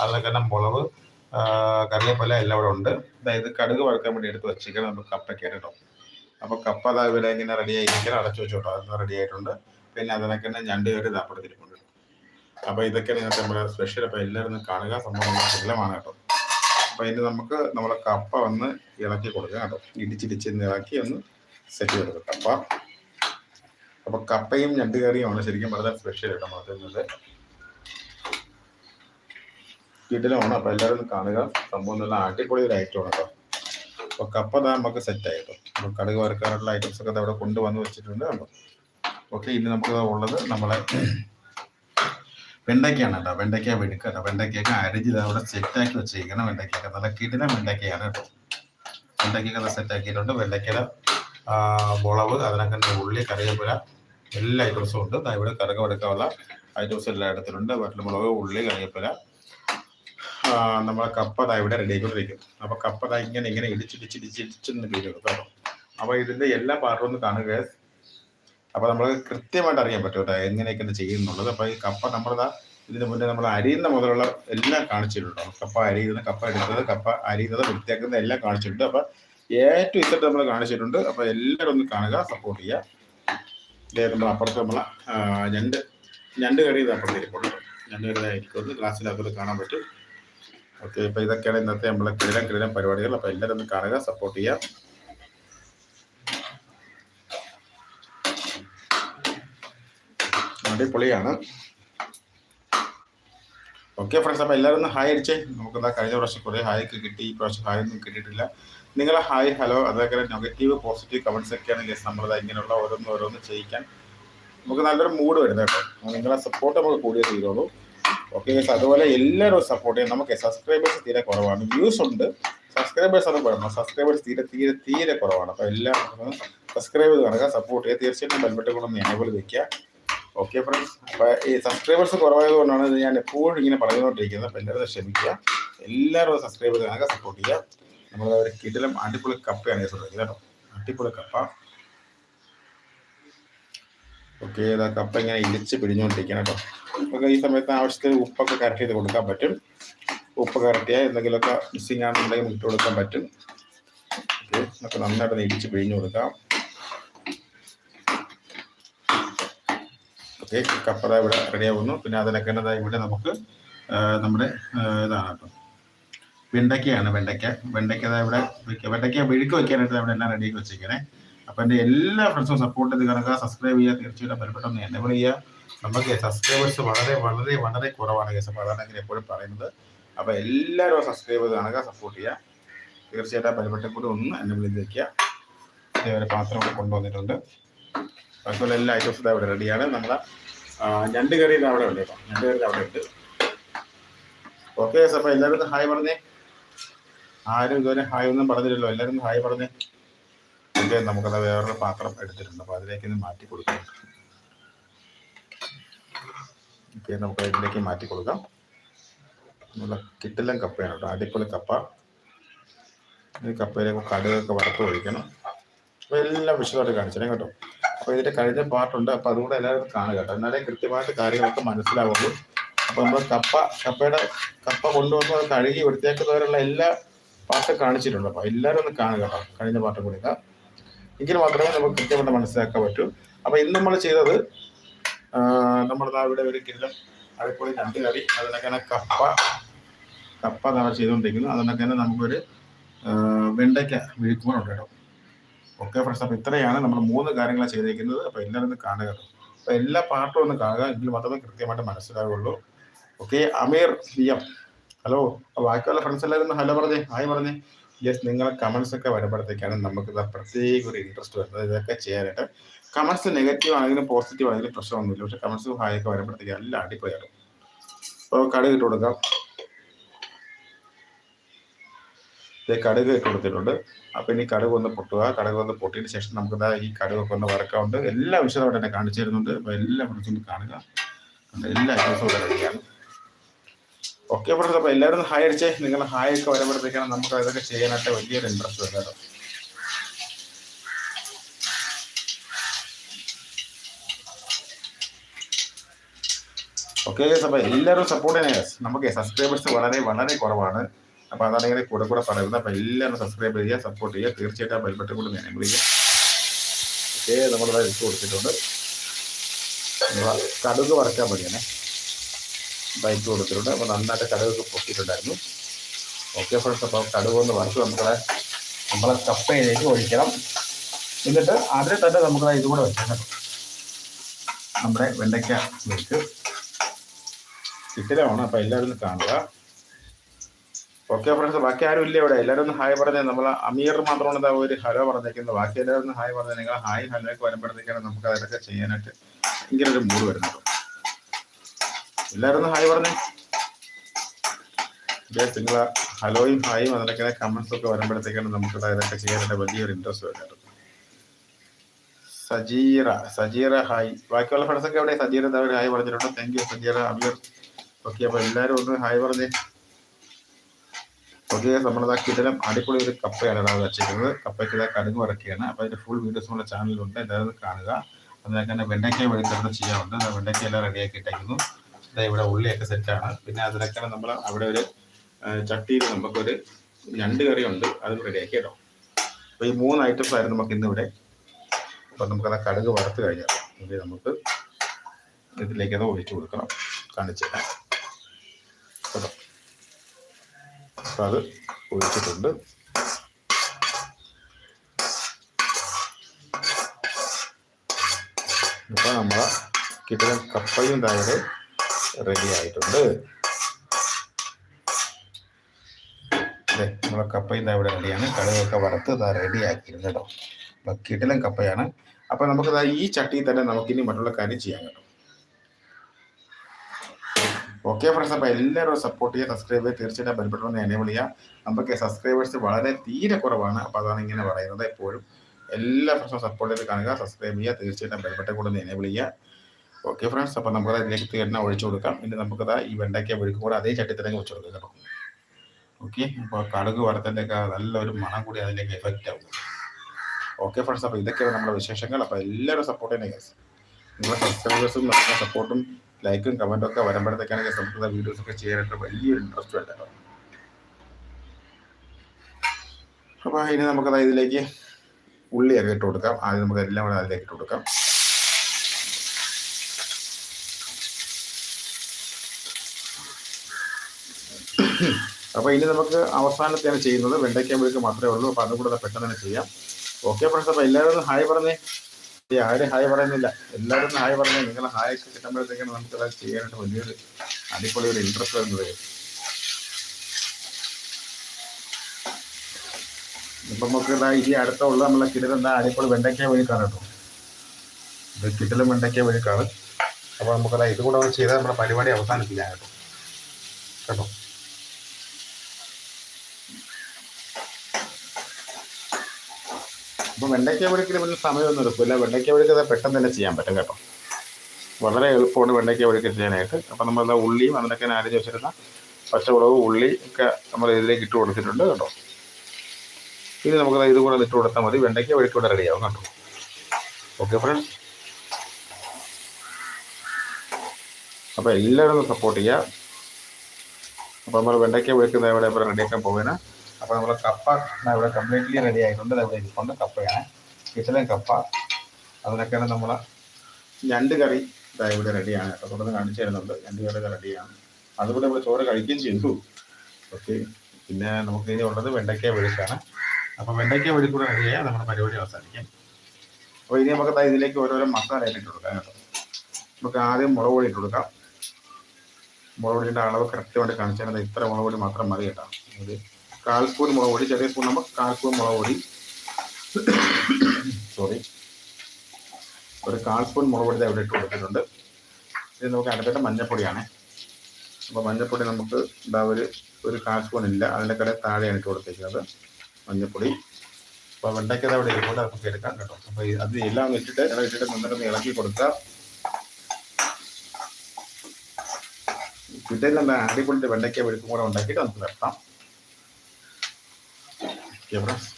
അതിലൊക്കെ തന്നെ മുളക് കറിവേപ്പില എല്ലാം ഇവിടെ ഉണ്ട്. അതായത് കടുക് വറുക്കാൻ വേണ്ടി എടുത്ത് വെച്ചിരിക്കണം നമുക്ക് കപ്പയ്ക്ക് കേട്ടോ. അപ്പോൾ കപ്പ അതാ ഇവിടെ ഇങ്ങനെ റെഡി ആയിരിക്കണം അടച്ചു വെച്ചോട്ടോ. അത് റെഡി ആയിട്ടുണ്ട്. പിന്നെ അതിനൊക്കെ തന്നെ ഞണ്ട് കയറി ഇതാപ്പടത്തിരിപ്പുണ്ട് അപ്പോൾ ഇതൊക്കെയാണ് ഇന്നത്തെ നമ്മുടെ സ്പെഷ്യൽ അപ്പോൾ എല്ലാവരും കാണുക. സംഭവം എല്ലാമാണ് കേട്ടോ. അപ്പോൾ ഇനി നമുക്ക് നമ്മുടെ കപ്പ ഒന്ന് ഇളക്കി കൊടുക്കാം കേട്ടോ. ഇടിച്ചിടിച്ച് ഇളക്കി ഒന്ന് സെറ്റ് ചെയ്ത് കപ്പ. അപ്പോൾ കപ്പയും ഞണ്ട് കറിയുമാണ്. ശരിക്കും വളരെ സ്പെഷ്യൽ കേട്ടോ മാറ്റുന്നത് വീട്ടിലാണ് അപ്പോൾ എല്ലാവരും കാണുക. സംഭവം നല്ല അടിപൊളി ഒരു ഐറ്റമാണ് കേട്ടോ. അപ്പോൾ കപ്പ ദാ നമുക്ക് സെറ്റ് ആയി കേട്ടോ. കടുക് വറുക്കാനുള്ള ഐറ്റംസ് ഒക്കെ അവിടെ കൊണ്ടുവന്ന് വെച്ചിട്ടുണ്ട് കേട്ടോ ഓക്കെ ഇനി നമുക്ക് ഉള്ളത് നമ്മളെ വെണ്ടയ്ക്കയാണ് കേട്ടോ. വെണ്ടയ്ക്ക വെടുക്കുക കേട്ടോ. വെണ്ടയ്ക്കൊക്കെ അരിഞ്ഞ് അവിടെ സെറ്റാക്കി വെച്ചിരിക്കണം വെണ്ടയ്ക്കൊക്കെ നല്ല കിടില വെണ്ടയ്ക്കയാണ് കേട്ടോ. വെണ്ടയ്ക്കൊക്കെ സെറ്റ് ആക്കിയിട്ടുണ്ട്. വെണ്ടയ്ക്കയുടെ മുളവ് മുളക് അതിനൊക്കെ ഉള്ളി കറിവേപ്പില എല്ലാ ഐറ്റംസും ഉണ്ട്. ഇവിടെ കറുക എടുക്കാനുള്ള ഐറ്റംസ് എല്ലാം വെട്ടിൽ വറ്റൽമുളക് ഉള്ളി കറിവേപ്പില നമ്മളെ കപ്പ ഇവിടെ റെഡി ആയിക്കൊണ്ടിരിക്കും അപ്പൊ കപ്പ ഇങ്ങനെ ഇങ്ങനെ ഇടിച്ചിടിച്ചിടിച്ചിടിച്ചെന്ന് വീഴും കേട്ടോ. അപ്പൊ ഇതിന്റെ എല്ലാ പാർട്ടും ഒന്ന് കാണുക അപ്പൊ നമ്മൾ കൃത്യമായിട്ട് അറിയാൻ പറ്റും കേട്ടോ എങ്ങനെയൊക്കെ ചെയ്യുന്നുള്ളത് അപ്പൊ ഈ കപ്പ നമ്മളിതാ ഇതിന് മുന്നേ നമ്മൾ അരിയുന്ന മുതലുള്ള എല്ലാം കാണിച്ചിട്ടുണ്ടോ. കപ്പ അരിയുന്നത് കപ്പ എടുത്തത് കപ്പ അരിയുന്നത് വൃത്തിയാക്കുന്നത് എല്ലാം കാണിച്ചിട്ടുണ്ട്. അപ്പൊ ഏറ്റവും ഇത്തിട്ട് നമ്മൾ കാണിച്ചിട്ടുണ്ട്. അപ്പൊ എല്ലാവരും ഒന്ന് കാണുക സപ്പോർട്ട് ചെയ്യുക. നമ്മൾ അപ്പുറത്ത് നമ്മളെ ആ, ഞണ്ട് ഞണ്ട് കറി ഇത് അപ്പുറത്ത് ഞണ്ട് കറി ആയിരിക്കും ഗ്ലാസ്സിലകത്ത് കാണാൻ പറ്റും. ഓക്കെ ഇപ്പൊ ഇതൊക്കെയാണ് ഇന്നത്തെ നമ്മളെ കിടിലം കിടിലം പരിപാടികൾ. അപ്പൊ എല്ലാവരും ഒന്ന് കാണുക സപ്പോർട്ട് ചെയ്യുക. അടിപൊളിയാണ്. ഓക്കെ ഫ്രണ്ട്സ് അപ്പോൾ എല്ലാവരും ഒന്ന് ഹായ് അടിച്ചേ. നമുക്ക് എന്താ കഴിഞ്ഞ പ്രാവശ്യം കുറേ ഹായ് ഒക്കെ കിട്ടി. ഈ പ്രാവശ്യം ഹായ് ഒന്നും കിട്ടിയിട്ടില്ല. നിങ്ങളെ ഹായ് ഹലോ അതേപോലെ നെഗറ്റീവ് പോസിറ്റീവ് കമൻസ് ഒക്കെയാണ് ഗസ് നമ്മളത് ഇങ്ങനെയുള്ള ഓരോന്ന് ഓരോന്ന് ചെയ്യിക്കാൻ. നമുക്ക് നല്ലൊരു മൂഡ് വരുന്നത് കേട്ടോ. നിങ്ങളെ സപ്പോർട്ട് നമുക്ക് കൂടിയേ തീരുള്ളൂ ഓക്കെ ഗൈസ് അതുപോലെ എല്ലാവരും സപ്പോർട്ട് ചെയ്യാം നമുക്ക് സബ്സ്ക്രൈബേഴ്സ് തീരെ കുറവാണ്. വ്യൂസ് ഉണ്ട്. സബ്സ്ക്രൈബേഴ്സ് ആണ് കുഴപ്പം സബ്സ്ക്രൈബേഴ്സ് തീരെ തീരെ തീരെ കുറവാണ്. അപ്പോൾ എല്ലാവർക്കും സബ്സ്ക്രൈബ് ചെയ്ത് കാണുക. സപ്പോർട്ട് ചെയ്യുക. തീർച്ചയായിട്ടും ബെൽബട്ടൺ കൊണ്ടൊന്ന് എനേബിൾ വെക്കുക. ഓക്കെ ഫ്രണ്ട്സ് അപ്പോൾ ഈ സബ്സ്ക്രൈബേഴ്സ് കുറവായതുകൊണ്ടാണ് ഇത് ഞാൻ എപ്പോഴും ഇങ്ങനെ പറഞ്ഞുകൊണ്ടിരിക്കുന്നത്. അപ്പോൾ എല്ലാവരും ക്ഷമിക്കുക എല്ലാവരും സബ്സ്ക്രൈബ് ചെയ്ത് കാണുക. സപ്പോർട്ട് ചെയ്യുക. അവർ കിടിലം അടിപൊളി കപ്പയാണ് കേട്ടോ അടിപൊളി കപ്പ. ഓക്കെ ഇതാ കപ്പ ഇങ്ങനെ ഇടിച്ച് പിടിഞ്ഞുകൊണ്ടിരിക്കണം കേട്ടോ. നമുക്ക് ഈ സമയത്ത് ആവശ്യത്തിന് ഉപ്പൊക്കെ കറക്റ്റ് ചെയ്ത് കൊടുക്കാൻ പറ്റും. ഉപ്പ് കറക്റ്റിയാൽ എന്തെങ്കിലുമൊക്കെ മിസ്സിങ് ആണെന്നുണ്ടെങ്കിൽ ഇട്ട് കൊടുക്കാൻ പറ്റും. ഓക്കെ നമുക്ക് നന്നായിട്ട് ഇടിച്ച് പിഴിഞ്ഞു കൊടുക്കാം. ഓക്കെ കപ്പ ദാ ഇവിടെ റെഡി ആവുന്നു. പിന്നെ അതിനൊക്കെ ഇവിടെ നമുക്ക് നമ്മുടെ ഇതാണ് കേട്ടോ. വെണ്ടയ്ക്കയാണ് വെണ്ടയ്ക്ക. വെണ്ടയ്ക്ക ദാ ഇവിടെ വെണ്ടയ്ക്ക വെഴുക്ക് വെക്കാനായിട്ട് അവിടെ എല്ലാം റെഡിയാക്കി വെച്ചേക്കണേ. അപ്പം എന്റെ എല്ലാ ഫ്രണ്ട്സും സപ്പോർട്ട് ചെയ്ത് കാണുക സബ്സ്ക്രൈബ് ചെയ്യുക തീർച്ചയായിട്ടും ബലപ്പെട്ടൊന്ന് എന്നെ ചെയ്യുക നമുക്ക് സബ്സ്ക്രൈബേഴ്സ് വളരെ വളരെ വളരെ കുറവാണ് കേസ്. അങ്ങനെ എപ്പോഴും പറയുന്നത്. അപ്പോൾ എല്ലാവരും സബ്സ്ക്രൈബ് ചെയ്ത് കാണുക സപ്പോർട്ട് ചെയ്യുക. തീർച്ചയായിട്ടും ബലപ്പെട്ട കൂടി ഒന്ന് എന്നെ വിളിച്ച് വയ്ക്കുക ഇതേവരെ പാത്രം കൊണ്ടുവന്നിട്ടുണ്ട്. അതുപോലെ എല്ലാ ഐറ്റംസും ഇവിടെ റെഡിയാണ് നമ്മളെ ഞണ്ട് കറി അവിടെ ഉണ്ട് കേട്ടോ. ഞണ്ട് കറി അവിടെ ഉണ്ട്. ഓക്കെ അപ്പോൾ എല്ലാവരും ഹായ് പറഞ്ഞേ. ആരും ഇതുവരെ ഹായ് ഒന്നും പറഞ്ഞില്ലല്ലോ. എല്ലാവരും ഹായ് പറഞ്ഞേ. ഓക്കെ നമുക്കത് വേറൊരു പാത്രം എടുത്തിട്ടുണ്ട്. അപ്പോൾ അതിലേക്ക് ഇത് മാറ്റി കൊടുക്കാം. ഇപ്പം നമുക്ക് ഇതിലേക്ക് മാറ്റി കൊടുക്കാം. നല്ല കിട്ടില്ലം കപ്പയാണ് കേട്ടോ. അടിപൊളി കപ്പ. ഈ കപ്പയിലേക്ക് കടുകൊക്കെ വറുത്ത് ഒഴിക്കണം. അപ്പോൾ എല്ലാം വിശദമായിട്ട് കാണിച്ചേ കേട്ടോ. അപ്പോൾ ഇതിന്റെ കഴിഞ്ഞ പാർട്ടുണ്ട് അപ്പോൾ അതുകൂടെ എല്ലാവരും കാണുക കേട്ടോ. എന്നാലേ കൃത്യമായിട്ട് കാര്യങ്ങളൊക്കെ മനസ്സിലാവുള്ളൂ. അപ്പോൾ നമ്മൾ കപ്പ കപ്പയുടെ കപ്പ കൊണ്ടുവന്ന് അത് കഴുകി വൃത്തിയാക്കുന്നവരുള്ള എല്ലാ പാട്ടും കാണിച്ചിട്ടുണ്ട് അപ്പോൾ എല്ലാവരും ഒന്ന് കാണുക കേട്ടോ. കഴിഞ്ഞ പാട്ടും കൂടി. എങ്കിൽ മാത്രമേ നമുക്ക് കൃത്യമായിട്ട് മനസ്സിലാക്കാൻ പറ്റൂ. അപ്പോൾ ഇന്ന് നമ്മൾ ചെയ്തത് നമ്മൾ ഇവിടെ ഒരു കിലോ അടിപൊളി രണ്ട് കറി അതിനൊക്കെ കപ്പ കപ്പ നമ്മൾ ചെയ്തുകൊണ്ടിരിക്കുന്നു. അതിനൊക്കെ നമുക്കൊരു വെണ്ടയ്ക്ക വിഴുക്കുമ്പോഴുണ്ട് കേട്ടോ. ഓക്കെ ഫ്രണ്ട്സ് അപ്പോൾ ഇത്രയാണ് നമ്മൾ മൂന്ന് കാര്യങ്ങളാണ് ചെയ്തിരിക്കുന്നത് അപ്പോൾ എല്ലാവരും ഒന്ന് കാണുക അപ്പോൾ എല്ലാ പാർട്ടും ഒന്ന് കാണുക എങ്കിൽ മാത്രമേ കൃത്യമായിട്ട് മനസ്സിലാവുള്ളൂ. Okay Ameer C M. Hello ബാക്കിയുള്ള ഫ്രണ്ട്സ് എല്ലാവരും ഹലോ പറഞ്ഞേ ഹായ് പറഞ്ഞേ. യെസ് നിങ്ങളെ കമൻസ് ഒക്കെ വരുമ്പോഴത്തേക്കാണ് നമുക്ക് പ്രത്യേക ഒരു ഇൻട്രസ്റ്റ് വരുന്നത്. ഇതൊക്കെ ചെയ്യാനായിട്ട് കമൻസ് നെഗറ്റീവ് ആണെങ്കിലും പോസിറ്റീവ് ആണെങ്കിലും പ്രശ്നമൊന്നുമില്ല പക്ഷെ കമൻസ് ഹായ് ഒക്കെ വരുമ്പോഴത്തേക്ക് എല്ലാം അടിപൊളിയാണ് അപ്പോൾ കടുക് ഇട്ട് കൊടുക്കാം. കടുക് ഇട്ട് കൊടുത്തിട്ടുണ്ട്. അപ്പൊ ഇനി കടുക് ഒന്ന് പൊട്ടുക. കടുക് ഒന്ന് പൊട്ടിയതിന് ശേഷം നമുക്ക് ഈ കടുകൊക്കെ ഒന്ന് വറക്കാറുണ്ട് എല്ലാം വിശദമായിട്ട് തന്നെ കാണിച്ചു തരുന്നുണ്ട്. അപ്പൊ എല്ലാം ഫ്രണ്ട്സ് കാണുക. എല്ലാ ഐറ്റംസും ഇവിടെ റെഡിയാണ് ഓക്കെ ഫ്രണ്ട്സ് അപ്പൊ എല്ലാവരും ഹായ് അടിച്ചേ. നിങ്ങൾ ഹായ് ഒക്കെ വരുമ്പോഴത്തേക്കാണ് നമുക്ക് ഇതൊക്കെ ചെയ്യാനായിട്ട് വലിയൊരു ഇൻട്രസ്റ്റ് വരുന്നത് ഓക്കെ അപ്പൊ എല്ലാവരും സപ്പോർട്ട് ചെയ്യണേ. നമുക്ക് സബ്സ്ക്രൈബേഴ്സ് വളരെ വളരെ കുറവാണ്. അപ്പോൾ അതാണ് ഇങ്ങനെ കൂടെ കൂടെ പറയുന്നത്. അപ്പോൾ എല്ലാവരും സബ്സ്ക്രൈബ് ചെയ്യുക സപ്പോർട്ട് ചെയ്യുക. തീർച്ചയായിട്ടും ആ ബെൽബട്ടൺ കൂടെ ഞാൻ വിളിക്കാം ഓക്കെ നമ്മളത് ഇട്ട് കൊടുത്തിട്ടുണ്ട്. കടുക് വറക്കാൻ മതിയാണേ ബൈക്ക് കൊടുത്തിട്ടുണ്ട് അപ്പോൾ നന്നായിട്ട് കടുകൊക്കെ പൊട്ടിയിട്ടുണ്ടായിരുന്നു ഓക്കെ ഫ്രണ്ട്സ് അപ്പോൾ കടുക് ഒന്ന് വറുത്ത് നമുക്കത് നമ്മളെ കപ്പയിലേക്ക് ഒഴിക്കണം. എന്നിട്ട് അതിൽ തന്നെ നമുക്ക് ഇതും കൂടെ വെക്കണം നമ്മുടെ വെണ്ടയ്ക്ക മിൽക്ക് ചിത്തിരമാണ് അപ്പോൾ എല്ലാവരും കാണുക. ഓക്കെ ഫ്രണ്ട്സ് ബാക്കി ആരും ഇല്ല ഇവിടെ. എല്ലാവരും ഒന്ന് ഹായ് പറഞ്ഞേ നമ്മൾ അമീർ മാത്രമാണ് ഒരു ഹലോ പറഞ്ഞേക്കുന്നത് ബാക്കി എല്ലാവരും ഒന്ന് ഹായ് പറഞ്ഞത് നിങ്ങൾ ഹായ് ഹലോ ഒക്കെ വരുമ്പോഴത്തേക്കാണ് നമുക്ക് അതൊക്കെ ചെയ്യാനായിട്ട് ഭയങ്കര ഒരു മൂഡ് വരുന്നത്. എല്ലാവരും ഒന്ന് ഹായ് പറഞ്ഞേ. നിങ്ങൾ ഹലോയും ഹായും അതിനൊക്കെ കമന്റ്സ് ഒക്കെ വരുമ്പോഴത്തേക്കാണ് നമുക്ക് ഇതൊക്കെ ചെയ്യാനായിട്ട് വലിയൊരു ഇൻട്രസ്റ്റ് വരുന്നത്. സജീറ സജീറ ഹായ്. ബാക്കിയുള്ള ഫ്രണ്ട്സ് ഒക്കെ എവിടെ സജീറ എന്താ ഹായ് പറഞ്ഞിട്ടുണ്ട്. Thank you Sajeera Ameer okay അപ്പൊ എല്ലാവരും ഒന്ന് ഹായ് പറഞ്ഞേ. ഓക്കെ നമ്മളത് കിടലം അടിപൊളി ഒരു കപ്പയാണ് ഇടാതെ വെച്ചിരിക്കുന്നത്. കപ്പയ്ക്ക് ഇതാ കടുങ്ങ് വറക്കുകയാണ് അപ്പൊ അതിന്റെ ഫുൾ വീഡിയോസ് നമ്മുടെ ചാനലിലുണ്ട് എല്ലാവരും കാണുക. അതിനൊക്കെ തന്നെ വെണ്ടയ്ക്ക വെളിച്ചെണ്ണ ചെയ്യാറുണ്ട്. വെണ്ടയ്ക്ക എല്ലാം റെഡിയാക്കി ഇട്ടേക്കുന്നു. ഇവിടെ ഉള്ളിയൊക്കെ സെറ്റാണ് പിന്നെ അതിനൊക്കെ നമ്മൾ അവിടെ ഒരു ചട്ടിയിൽ നമുക്കൊരു ഞണ്ട് ഉണ്ട് അതും റെഡിയാക്കി കേട്ടോ അപ്പൊ ഈ മൂന്ന് ഐറ്റംസ് ആയിരുന്നു നമുക്ക് ഇന്നിവിടെ. അപ്പം നമുക്കത് കടുക് വറുത്ത് കഴിഞ്ഞാൽ നമുക്ക് ഇതിലേക്ക് അത് ഒഴിച്ചു കൊടുക്കണം. കാണിച്ചു തരാം. കേട്ടോ? അപ്പൊ അത് ഒഴിച്ചിട്ടുണ്ട്. ഇപ്പൊ നമ്മളെ കിട്ടുന്ന കപ്പയും താഴെ റെഡി ആയിട്ടുണ്ട്. നമ്മളെ കപ്പയും ദാ ഇവിടെ റെഡിയാണ് കടുകൊക്കെ വറുത്ത് ഇതാ റെഡി ആക്കിയിരുന്നു കേട്ടോ ബക്കീട്ടിലും കപ്പയാണ്. അപ്പൊ നമുക്ക് ഈ ചട്ടിയിൽ തന്നെ നമുക്ക് ഇനി മറ്റുള്ള കാര്യം ചെയ്യാൻ കേട്ടോ. ഓക്കെ ഫ്രണ്ട്സ് അപ്പൊ എല്ലാവരും സപ്പോർട്ട് ചെയ്യുക സബ്സ്ക്രൈബ് ചെയ്യുക. തീർച്ചയായിട്ടും ബെൽബട്ടൺ എനേബിൾ ചെയ്യുക. നമുക്ക് സബ്സ്ക്രൈബേഴ്സ് വളരെ തീരെ കുറവാണ്. അപ്പൊ അതാണ് ഇങ്ങനെ പറയുന്നത് എപ്പോഴും. എല്ലാ ഫ്രണ്ട്സും സപ്പോർട്ട് ചെയ്ത് കാണുക സബ്സ്ക്രൈബ് ചെയ്യുക. തീർച്ചയായിട്ടും ബന്ധപ്പെട്ട കൂടെ ഒന്ന് എനേബിൾ ചെയ്യുക. ഓക്കെ ഫ്രണ്ട്സ് അപ്പൊ നമുക്ക് അതിലേക്ക് എണ്ണ ഒഴിച്ചു കൊടുക്കാം. ഇനി നമുക്കത് ഈ വെണ്ടയ്ക്ക വെഴുക്കും കൂടെ അതേ ചട്ടി തന്നെ വെച്ച് കൊടുക്കാം ഓക്കെ അപ്പോൾ കടുക് വറുത്തതിന്റെ ഒക്കെ നല്ലൊരു മണം കൂടി അതിലേക്ക് എഫക്റ്റ് ആവും. ഓക്കെ ഫ്രണ്ട്സ് അപ്പോൾ ഇതൊക്കെയാണ് നമ്മുടെ വിശേഷങ്ങൾ. അപ്പോൾ എല്ലാവരും സപ്പോർട്ട് ചെയ്യണേ ഗൈസ് നിങ്ങളുടെ സബ്സ്ക്രൈബേഴ്സും നിങ്ങളുടെ സപ്പോർട്ടും ലൈക്കും കമന്റും ഒക്കെ വരുമ്പോഴത്തേക്കാണെങ്കിൽ നമുക്ക് വീഡിയോസ് ഒക്കെ ചെയ്യാനായിട്ട് വലിയൊരു ഇൻട്രസ്റ്റ് ഉണ്ട് കേട്ടോ. അപ്പോൾ ഇനി നമുക്കത് ഇതിലേക്ക് ഉള്ളിയൊക്കെ ഇട്ട് കൊടുക്കാം. ആദ്യം നമുക്ക് എല്ലാം കൂടെ അതിലേക്ക് ഇട്ട് കൊടുക്കാം. അപ്പോൾ ഇനി നമുക്ക് അവസാനത്തെയാണ് ചെയ്യുന്നത്. വെണ്ടയ്ക്ക മെഴുക്ക് മാത്രമേ ഉള്ളൂ. അപ്പോൾ അതും കൂടെ പെട്ടെന്ന് തന്നെ ചെയ്യാം. ഓക്കെ ഫ്രണ്ട്സ് അപ്പോൾ എല്ലാവരും ഹായ് പറഞ്ഞേ. ആരും ഹായ് പറയുന്നില്ല. എല്ലാവരും ഹായ് പറഞ്ഞേ. നിങ്ങൾ ഹായ് ഒക്കെ കിട്ടുമ്പോഴത്തേക്കാണ് നമുക്ക് അത് ചെയ്യാനായിട്ട് വലിയൊരു അടിപൊളി ഒരു ഇൻട്രസ്റ്റ് വരുന്നത്. ഇപ്പം നമുക്ക് ഈ അടുത്ത ഉള്ള നമ്മളെ കിടലെന്താ അടിപൊളി വെണ്ടയ്ക്ക വഴിക്കാണ് കേട്ടോ. ഇത് കിടലും വെണ്ടയ്ക്ക വഴിക്കാണ് അപ്പോൾ നമുക്കതാ ഇതുകൂടെ ചെയ്താൽ നമ്മുടെ പരിപാടി അവസാനിപ്പിക്കാം കേട്ടോ. കേട്ടോ? അപ്പോൾ വെണ്ടയ്ക്ക വെഴുക്കിന് പിന്നെ സമയമൊന്നും എടുക്കില്ല വെണ്ടയ്ക്ക വെഴുക്ക് അത് പെട്ടെന്ന് തന്നെ ചെയ്യാൻ പറ്റും കേട്ടോ. വളരെ എളുപ്പമാണ് വെണ്ടയ്ക്ക വെഴുക്ക് ചെയ്യാനായിട്ട്. അപ്പോൾ നമ്മൾ ഉള്ളിയും അതിനൊക്കെ അരിഞ്ഞ് വെച്ചിരുന്ന പച്ചമുളക് ഉള്ളി ഒക്കെ നമ്മൾ ഇതിലേക്ക് ഇട്ട് കൊടുത്തിട്ടുണ്ട് കേട്ടോ. ഇനി നമുക്ക് ഇത് കൂടെ ഇട്ട് കൊടുത്താൽ മതി. വെണ്ടയ്ക്ക വെഴുക്ക് ഇവിടെ റെഡിയാവും കേട്ടോ. ഓക്കെ ഫ്രണ്ട്സ് അപ്പോൾ എല്ലാവരും സപ്പോർട്ട് ചെയ്യുക. അപ്പോൾ നമ്മൾ വെണ്ടയ്ക്ക വെഴുക്കുന്ന ഇവിടെ റെഡിയാക്കാൻ പോവുകയാണ്. അപ്പോൾ നമ്മൾ കപ്പ ഇവിടെ കംപ്ലീറ്റ്ലി റെഡി ആയിട്ടുണ്ട്. ഇവിടെ ഇരിപ്പുണ്ട് കപ്പയാണ്. കിച്ചലൻ കപ്പ. അതിനൊക്കെയാണ് നമ്മൾ ഞണ്ട് കറി ദാ ഇവിടെ റെഡിയാണ് കേട്ടോ തുടർന്ന് കാണിച്ചു തരുന്നുണ്ട്. ഞണ്ട് കറി റെഡിയാണ് അതുകൂടെ നമ്മൾ ചോറ് കഴിക്കുകയും ചെയ്തു. ഓക്കെ. പിന്നെ നമുക്ക് ഇനി ഉള്ളത് വെണ്ടയ്ക്ക വെളിച്ചാണ് അപ്പോൾ വെണ്ടയ്ക്ക വെഴുക്കൂടെ റെഡിയായാൽ നമ്മുടെ പരിപാടി അവസാനിക്കും. അപ്പോൾ ഇനി നമുക്ക് ഇതിലേക്ക് ഓരോരോ മസാല ഇട്ട് കൊടുക്കാം കേട്ടോ. നമുക്ക് ആദ്യം മുളക് പൊടി ഇട്ട് കൊടുക്കാം. മുളക് പൊടിയുടെ അളവ് കറക്റ്റ് വേണ്ടി കാണിച്ചാൽ ഇത്ര മുളക് പൊടി മാത്രം മതി കേട്ടോ. ഇത് കാൽ സ്പൂൺ മുളക് പൊടി ചെറിയ സ്പൂൺ നമ്മൾ കാൽ സ്പൂൺ മുളക് പൊടി. സോറി ഒരു കാൽ സ്പൂൺ മുളക് പൊടി അവിടെ ഇട്ട് കൊടുത്തിട്ടുണ്ട്. ഇത് നമുക്ക് അടുത്തിട്ട് മഞ്ഞപ്പൊടിയാണ്. അപ്പോൾ മഞ്ഞപ്പൊടി നമുക്ക് ഇതാ ഒരു ഒരു കാൽ സ്പൂൺ ഇല്ല. അതിന്റെ കട താഴെയാണ് ഇട്ട് കൊടുത്തേക്കുന്നത് മഞ്ഞപ്പൊടി. അപ്പോൾ വെണ്ടയ്ക്കത് അവിടെ ഇരിക്കുമ്പോൾ നമുക്ക് എടുക്കാം കേട്ടോ. അപ്പോൾ അത് എല്ലാം വെച്ചിട്ട് ഇട ഇട്ടിട്ട് നന്നായിട്ട് ഇളക്കി കൊടുക്കുക പിറ്റേന്ന് നല്ല അടിപൊളി വെണ്ടയ്ക്ക വെളുക്കും കൂടെ ഉണ്ടാക്കിയിട്ട് നമുക്ക് നിർത്താം. ഓക്കെ ഫ്രണ്ട്സ്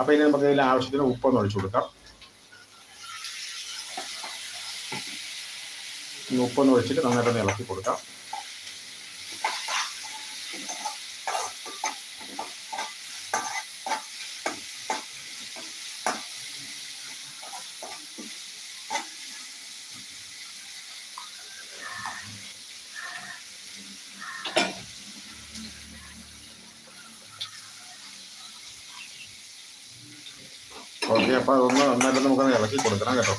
അപ്പോൾ ഇനി നമുക്ക് ഇതിൽ ആവശ്യത്തിന് ഉപ്പൊന്ന് ഒഴിച്ചു കൊടുക്കാം. ഉപ്പൊന്ന് ഒഴിച്ചിട്ട് നന്നായിട്ടൊന്ന് ഇളക്കി കൊടുക്കാം. ഓക്കെ അപ്പോൾ അതൊന്ന് നന്നായിട്ട് നമുക്കൊന്ന് ഇളക്കി കൊടുക്കണം കേട്ടോ.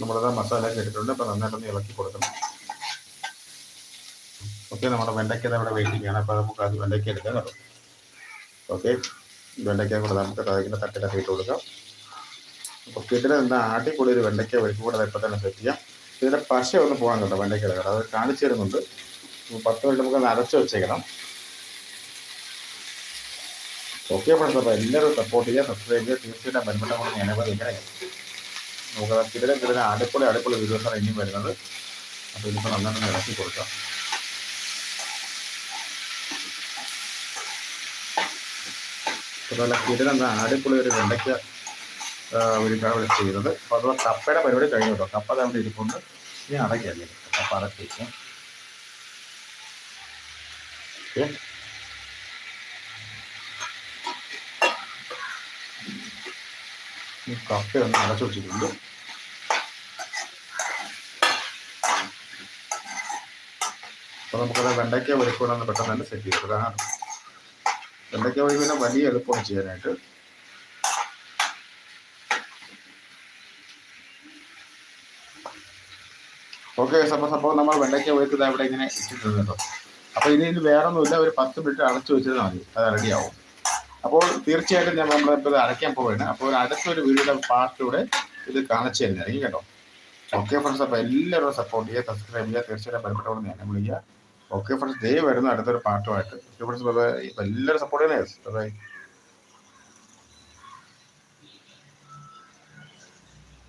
നമ്മളിത് മസാല ഇട്ടിട്ടുണ്ട് അപ്പോൾ നന്നായിട്ടൊന്ന് ഇളക്കി കൊടുക്കണം. ഓക്കെ നമ്മുടെ വെണ്ടയ്ക്ക ഇവിടെ വെയിറ്റിംഗ് ആണ് അപ്പോൾ നമുക്ക് അത് വെണ്ടയ്ക്ക എടുക്കാം കേട്ടോ. ഓക്കെ വെണ്ടയ്ക്ക കൂടെ നമുക്ക് അതിന്റെ തട്ടിലൊക്കെ ഇട്ട് കൊടുക്കാം. അപ്പോൾ കിട്ടുന്ന എന്താ ആട്ടിക്കൂടി ഒരു വെണ്ടയ്ക്ക വെച്ച് കൂടെ ഇപ്പോൾ തന്നെ സെറ്റ് ചെയ്യാം. ഇതിന്റെ പശ ഒന്ന് പോകാൻ കേട്ടോ വെണ്ടയ്ക്ക കേട്ടോ അത് കാണിച്ചു തരുന്നുണ്ട്. പത്ത് മിനിറ്റ് നമുക്ക് അരച്ച് വെച്ചേക്കണം. ഓക്കെ ഫ്രണ്ട്സ് അപ്പോൾ എല്ലാവരും സപ്പോർട്ട് ചെയ്യുക സബ്സ്ക്രൈബ് ചെയ്യുക. തീർച്ചയായിട്ടും ബന്ധപ്പെട്ട കൊണ്ട് ഞാനപ്പോൾ ഇങ്ങനെ നമുക്ക് ഇതിലെ കിടല അടുപ്പുള്ള അടുപ്പുള്ള വീഡിയോസാണ് ഇനിയും വരുന്നത്. അപ്പോൾ ഇതിപ്പോൾ നന്നായിട്ട് ഇറക്കി കൊടുക്കാം. അതുപോലെ അടുപ്പുള്ള ഒരു വെണ്ടയ്ക്ക ഒരുക്കാണ് ഇവിടെ ചെയ്യുന്നത്. അപ്പോൾ അതുപോലെ കപ്പയുടെ പരിപാടി കഴിഞ്ഞു കേട്ടോ. കപ്പ അവിടെ ഇരിപ്പുണ്ട്. ഇനി അടയ്ക്കല്ലേ കപ്പ അടക്കി വയ്ക്കാം ഓക്കെ. ഈ കപ്പ ഒന്ന് അടച്ചു വെച്ചിട്ടുണ്ട്. അപ്പോൾ നമുക്കത് വെണ്ടയ്ക്ക ഒരുക്കണമെന്ന് പെട്ടെന്ന് തന്നെ സെറ്റ് ചെയ്തു കാരണം വെണ്ടയ്ക്ക വഴി പിന്നെ വലിയ എളുപ്പമാണ് ചെയ്യാനായിട്ട്. ഓക്കെ സപ്പോ സംഭവം നമ്മൾ വെണ്ടയ്ക്ക ഒഴുക്കുന്നത് ഇവിടെ ഇങ്ങനെ ഇട്ടിട്ടുണ്ട് കേട്ടോ. അപ്പോൾ ഇനി ഇത് വേറെ ഒന്നുമില്ല ഒരു പത്ത് മിനിറ്റ് അടച്ചു വെച്ചാൽ മതി. അത് റെഡിയാവും അപ്പോൾ തീർച്ചയായിട്ടും ഞാൻ നമ്മളിപ്പോൾ ഇത് അടയ്ക്കാൻ പോവുകയാണ് അപ്പോൾ അടുത്തൊരു വീഡിയോയുടെ പാർട്ടിലൂടെ ഇത് കാണിച്ചു തരുന്നതായിരിക്കും കേട്ടോ. ഓക്കെ ഫ്രണ്ട്സ് അപ്പോൾ എല്ലാവരും സപ്പോർട്ട് ചെയ്യുക സബ്സ്ക്രൈബ് ചെയ്യുക തീർച്ചയായിട്ടും ബന്ധപ്പെട്ടോ ഞാൻ വിളിക്കുക ഓക്കെ ഫ്രണ്ട്സ് ദേ വരുന്ന അടുത്തൊരു പാർട്ടുമായിട്ട് ഓക്കെ ഫ്രണ്ട്സ് എല്ലാവരും സപ്പോർട്ട് ചെയ്യണേ ബൈ